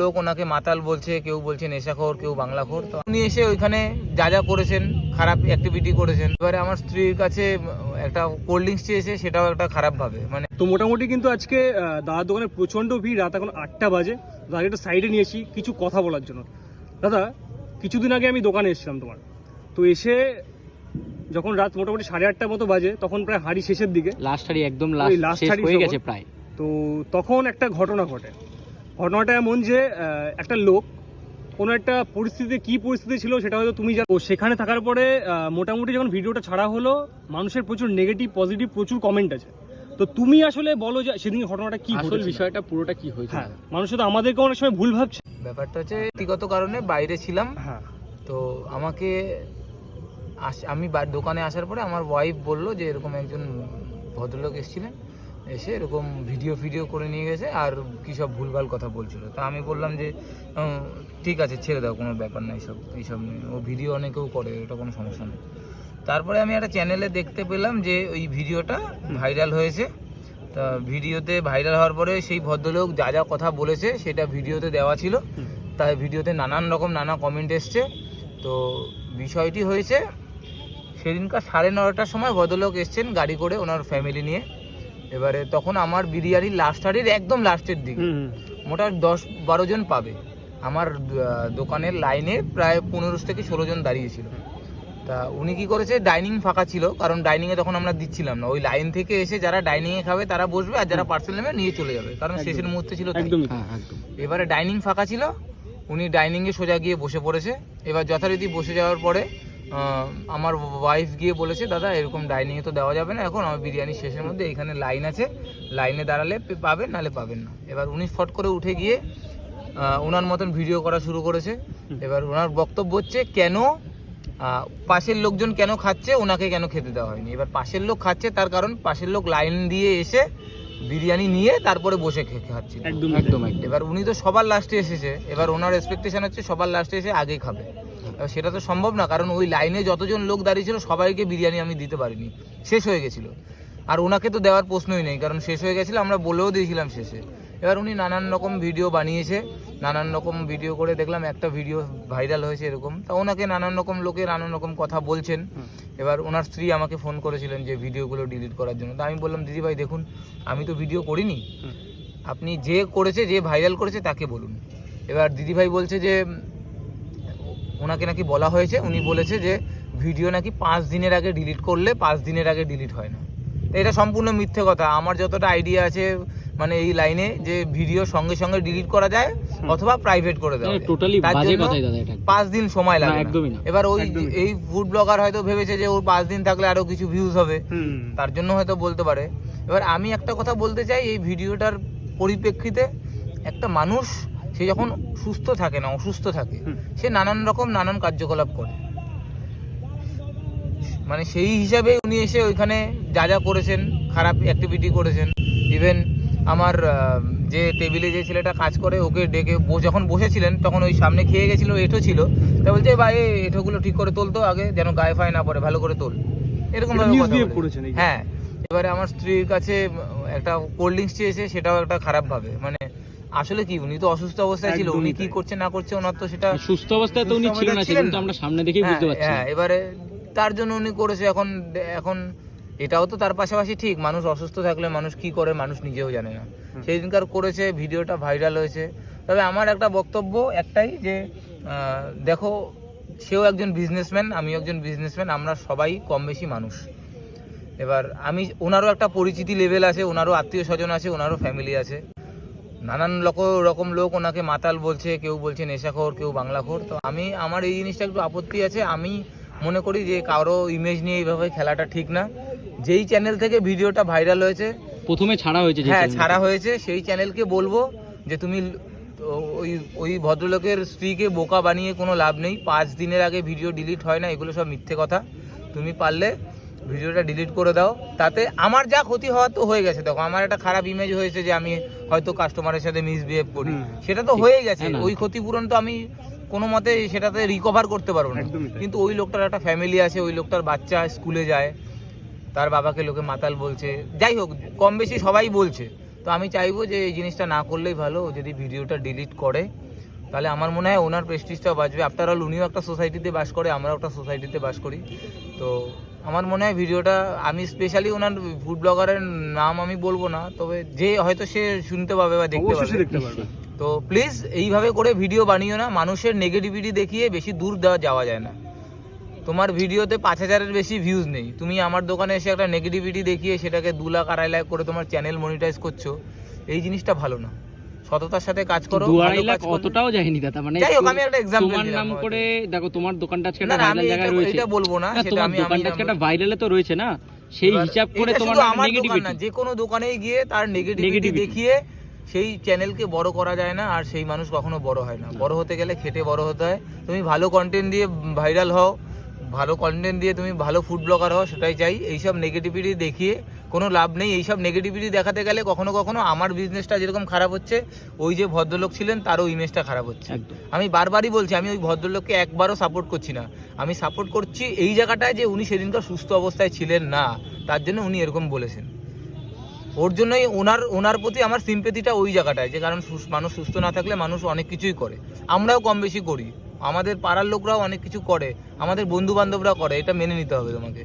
লোক ওনাকে মাতাল বলছে কেউ বলছে নেশাখোর কেউ বাংলাখোর। তো উনি এসে ওইখানে যা যা করেছেন খারাপ অ্যাক্টিভিটি করেছেন। এবারে আমার স্ত্রীর কাছে একটা কোল্ড ড্রিঙ্কস চেয়েছে সেটাও একটা খারাপ ভাবে। মানে তো মোটামুটি কিন্তু আজকে দাদার দোকানে প্রচণ্ড ভিড় রাত এখন আটটা বাজে। দাদা একটু সাইডে নিয়েছি কিছু কথা বলার জন্য। দাদা কিছুদিন আগে আমি দোকানে এসেছিলাম তোমার। তো এসে যখন রাত মোটামুটি সাড়ে আটটার মতো বাজে তখন প্রায় হাড়ি শেষের দিকে। লাস্ট হাড়ি একদম লাস্ট হাঁড়ি হয়ে গেছে প্রায়। তো তখন একটা ঘটনা ঘটে। ঘটনাটা এমন যে একটা লোক কোনো একটা পরিস্থিতিতে কি পরিস্থিতি ছিল সেটা হয়তো তুমি জানো। সেখানে থাকার পরে মোটামুটি যখন ভিডিওটা ছাড়া হলো মানুষের প্রচুর নেগেটিভ পজিটিভ প্রচুর কমেন্ট আছে। তো তুমি আসলে বলো যে সেদিন ঘটনাটা কি আসল বিষয়টা পুরোটা কি হয়েছে হ্যাঁ মানুষ তো আমাদেরকে অনেক সময় ভুল ভাবছে। ব্যাপারটা হচ্ছে ব্যক্তিগত কারণে বাইরে ছিলাম। হ্যাঁ। তো আমাকে আস- আমি দোকানে আসার পরে আমার ওয়াইফ বলল যে এরকম একজন ভদ্রলোক এসেছিলেন। এসে এরকম ভিডিও ফিডিও করে নিয়ে গেছে আর কী সব ভুলভাল কথা বলছিল। তা আমি বললাম যে ঠিক আছে, ছেড়ে দাও, কোনো ব্যাপার না, এইসব এইসব নিয়ে। ও ভিডিও অনেকেও করে, ওটা কোনো সমস্যা নেই। তারপরে আমি একটা চ্যানেলে দেখতে পেলাম যে, ওই ভিডিওটা ভাইরাল হয়েছে। তা ভিডিওতে ভাইরাল হওয়ার পরে সেই ভদ্রলোক যা যা কথা বলেছে, সেটা ভিডিওতে দেওয়া ছিল। তাই ভিডিওতে নানান রকম নানা কমেন্ট এসছে। তো বিষয়টি হয়েছে, সেদিনকার সাড়ে নটার সময় ভদ্রলোক এসছেন গাড়ি করে ওনার ফ্যামিলি নিয়ে। এবারে তখন আমার বিরিয়ানির লাস্ট হাড়ির একদম লাস্টের দিকে। মোটা দশ বারো জন পাবে। আমার দোকানের লাইনে প্রায় পনেরো থেকে ষোলো জন দাঁড়িয়েছিল। তা উনি কি করেছে ডাইনিং ফাঁকা ছিল কারণ ডাইনিংয়ে তখন আমরা দিচ্ছিলাম না। ওই লাইন থেকে এসে যারা ডাইনিংয়ে খাবে তারা বসবে আর যারা পার্সেল নেবে নিয়ে চলে যাবে। কারণ শেষের মুহূর্তে ছিল হ্যাঁ একদম। এবারে ডাইনিং ফাঁকা ছিল উনি ডাইনিংয়ে সোজা গিয়ে বসে পড়েছে। এবার যথারীতি বসে যাওয়ার পরে আমার ওয়াইফ গিয়ে বলেছে দাদা এরকম ডাইনিংয়ে তো দেওয়া যাবে না এখন আমার বিরিয়ানি শেষের মধ্যে এখানে লাইন আছে। লাইনে দাঁড়ালে পাবেন নালে পাবেন না। এবার উনি ফট করে উঠে গিয়ে ওনার মতন ভিডিও করা শুরু করেছে। এবার ওনার বক্তব্য হচ্ছে কেন পাশের লোকজন কেন খাচ্ছে? ওনাকে কেন খেতে দেওয়া হয়নি? এবার পাশের লোক খাচ্ছে তার কারণ পাশের লোক লাইন দিয়ে এসে বিরিয়ানি নিয়ে তারপরে বসে খে- খাচ্ছিল একদম একদম এবার উনি তো সবার লাস্টে এসেছে। এবার ওনার এক্সপেকটেশন হচ্ছে সবার লাস্টে এসে আগে খাবে। সেটা তো সম্ভব না কারণ ওই লাইনে যতজন লোক দাঁড়িয়ে ছিল সবাইকে বিরিয়ানি আমি দিতে পারিনি। শেষ হয়ে গেছিল। আর ওনাকে তো দেওয়ার প্রশ্নই নেই কারণ শেষ হয়ে গেছিল আমরা বলেও দিয়েছিলাম শেষে। এবার উনি নানান রকম ভিডিও বানিয়েছে নানান রকম ভিডিও করে দেখলাম একটা ভিডিও ভাইরাল হয়েছে এরকম। তা ওনাকে নানান রকম লোকে নানান রকম কথা বলছেন। এবার ওনার স্ত্রী আমাকে ফোন করেছিলেন যে ভিডিওগুলো ডিলিট করার জন্য। তা আমি বললাম দিদি ভাই দেখুন আমি তো ভিডিও করিনি। আপনি যে করেছে যে ভাইরাল করেছে তাকে বলুন। এবার দিদিভাই বলছে যে ওনাকে নাকি বলা হয়েছে উনি বলেছে যে ভিডিও নাকি পাঁচ দিনের আগে ডিলিট করলে পাঁচ দিনের আগে ডিলিট হয় না। এটা সম্পূর্ণ মিথ্যে কথা। আমার যতটা আইডিয়া আছে মানে এই লাইনে যে ভিডিও সঙ্গে সঙ্গে ডিলিট করা যায় অথবা প্রাইভেট করে দেওয়া টোটালি তার বাজে জন্য কথাই দাদা এটা। পাঁচ দিন সময় লাগে একদমই না। এবার ওই এই ফুড ব্লগার হয়তো ভেবেছে যে ওর পাঁচ দিন থাকলে আরও কিছু ভিউজ হবে। তার জন্য হয়তো বলতে পারে। এবার আমি একটা কথা বলতে চাই এই ভিডিওটার পরিপ্রেক্ষিতে একটা মানুষ সে যখন সুস্থ থাকে না অসুস্থ থাকে সে নানান রকম নানান কার্যকলাপ করে। মানে সেই হিসাবে উনি এসে ওইখানে যা যা করেছেন খারাপ অ্যাক্টিভিটি করেছেন। ইভেন আমার যে টেবিলে যে ছেলেটা কাজ করে ওকে ডেকে যখন বসেছিলেন তখন ওই সামনে খেয়ে গেছিল এঁঠো ছিল। তা বলছে ভাই এই এঁঠোগুলো ঠিক করে তোলতো আগে যেন গায়ে ফায়ে না পড়ে ভালো করে তোল। এরকম হ্যাঁ। এবারে আমার স্ত্রীর কাছে একটা কোল্ড ড্রিঙ্কস চেয়েছে সেটাও একটা খারাপ ভাবে। মানে আসলে কি উনি তো অসুস্থ অবস্থায় ছিল উনি কি করছে না করছে ওনার তো সেটা সুস্থ অবস্থায় তো উনি ছিল না তো আমরা সামনে দেখেই বুঝতে হ্যাঁ, পারছি। হ্যাঁ এবারে তার জন্য উনি করেছে এখন এখন এটাও তো তার পাশাপাশি ঠিক মানুষ অসুস্থ থাকলে মানুষ কি করে মানুষ নিজেও জানে না। সেই দিনকার করেছে ভিডিওটা ভাইরাল হয়েছে। তবে আমার একটা বক্তব্য একটাই যে দেখো সেও একজন বিজনেসম্যান আমিও একজন বিজনেসম্যান আমরা সবাই কম বেশি মানুষ। এবার আমি ওনারও একটা পরিচিতি লেভেল আছে ওনারও আত্মীয় স্বজন আছে ওনারও ফ্যামিলি আছে। নানান রকম রকম লোক ওনাকে মাতাল বলছে কেউ বলছে নেশাখোর কেউ বাংলাখোর। তো আমি আমার এই জিনিসটা একটু আপত্তি আছে আমি মনে করি যে কারও ইমেজ নিয়ে এইভাবে খেলাটা ঠিক না। যেই চ্যানেল থেকে ভিডিওটা ভাইরাল হয়েছে প্রথমে ছাড়া হয়েছে হ্যাঁ ছাড়া হয়েছে সেই চ্যানেলকে বলব যে তুমি ওই ওই ভদ্রলোকের স্ত্রীকে বোকা বানিয়ে কোনো লাভ নেই। পাঁচ দিনের আগে ভিডিও ডিলিট হয় না এগুলো সব মিথ্যে কথা। তুমি পারলে ভিডিওটা ডিলিট করে দাও। তাতে আমার যা ক্ষতি হওয়ার তো হয়ে গেছে। দেখো আমার একটা খারাপ ইমেজ হয়েছে যে আমি হয়তো কাস্টমারের সাথে মিসবিহেভ করি। সেটা তো হয়ে গেছে। হ্যাঁ ওই ক্ষতিপূরণ তো আমি কোনো মতে সেটাতে রিকভার করতে পারব না। কিন্তু ওই লোকটার একটা ফ্যামিলি আছে ওই লোকটার বাচ্চা স্কুলে যায়। তার বাবাকে লোকে মাতাল বলছে। যাই হোক কম বেশি সবাই বলছে। তো আমি চাইব যে এই জিনিসটা না করলেই ভালো। যদি ভিডিওটা ডিলিট করে তাহলে আমার মনে হয় ওনার প্রেস্টিজটাও বাঁচবে। আফটার অল উনিও একটা সোসাইটিতে বাস করে আমরাও একটা সোসাইটিতে বাস করি। তো আমার মনে হয় ভিডিওটা আমি স্পেশালি ওনার ফুড ব্লগারের নাম আমি বলব না তবে যে হয়তো সে শুনতে পাবে বা দেখতে পাবে। তো প্লিজ এইভাবে করে ভিডিও বানিও না মানুষের নেগেটিভিটি দেখিয়ে বেশি দূর দেওয়া যাওয়া যায় না। তোমার ভিডিওতে পাঁচ হাজারের বেশি ভিউজ নেই। তুমি আমার দোকানে এসে একটা নেগেটিভিটি দেখিয়ে সেটাকে দু লাখ আড়াই লাখ করে তোমার চ্যানেল মনিটাইজ করছ এই জিনিসটা ভালো না। সততার সাথে কাজ করো দু আড়াই লাখ অতটাও যায়নি দাদা মানে যাই হোক আমি একটা এক্সাম্পল তোমার নাম করে দেখো তোমার দোকানটা আজকে একটা ভাইরাল জায়গায় রয়েছে। এটা বলব না সেটা আমি আমি দোকানটা আজকে একটা ভাইরালে তো রয়েছে না সেই হিসাব করে তোমার আমার দোকান নেগেটিভিটি না যে কোনো গিয়ে তার নেগেটিভিটি দেখিয়ে সেই চ্যানেলকে বড় করা যায় না আর সেই মানুষ কখনো বড় হয় না। বড় হতে গেলে খেটে বড় হতে হয়। তুমি ভালো কন্টেন্ট দিয়ে ভাইরাল হও ভালো কন্টেন্ট দিয়ে তুমি ভালো ফুড ব্লগার হও সেটাই চাই। এইসব নেগেটিভিটি দেখিয়ে কোনো লাভ নেই। এইসব নেগেটিভিটি দেখাতে গেলে কখনো কখনো আমার বিজনেসটা যেরকম খারাপ হচ্ছে ওই যে ভদ্রলোক ছিলেন তারও ইমেজটা খারাপ হচ্ছে। আমি বারবারই বলছি আমি ওই ভদ্রলোককে একবারও সাপোর্ট করছি না। আমি সাপোর্ট করছি এই জায়গাটায় যে উনি সেদিনকার সুস্থ অবস্থায় ছিলেন না তার জন্য উনি এরকম বলেছেন। ওর জন্যই ওনার ওনার প্রতি আমার সিম্পেথিটা ওই জায়গাটায় যে কারণ মানুষ সুস্থ না থাকলে মানুষ অনেক কিছুই করে। আমরাও কম বেশি করি। আমাদের পাড়ার লোকরাও অনেক কিছু করে আমাদের বন্ধু বান্ধবরা করে এটা মেনে নিতে হবে তোমাকে।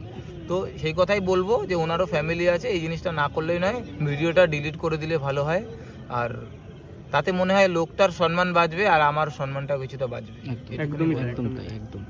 তো সেই কথাই বলব যে ওনারও ফ্যামিলি আছে এই জিনিসটা না করলেই নয় ভিডিওটা ডিলিট করে দিলে ভালো হয়। আর তাতে মনে হয় লোকটার সম্মান বাঁচবে আর আমার সম্মানটা কিছুটা বাঁচবে। একদম একদম তাই একদম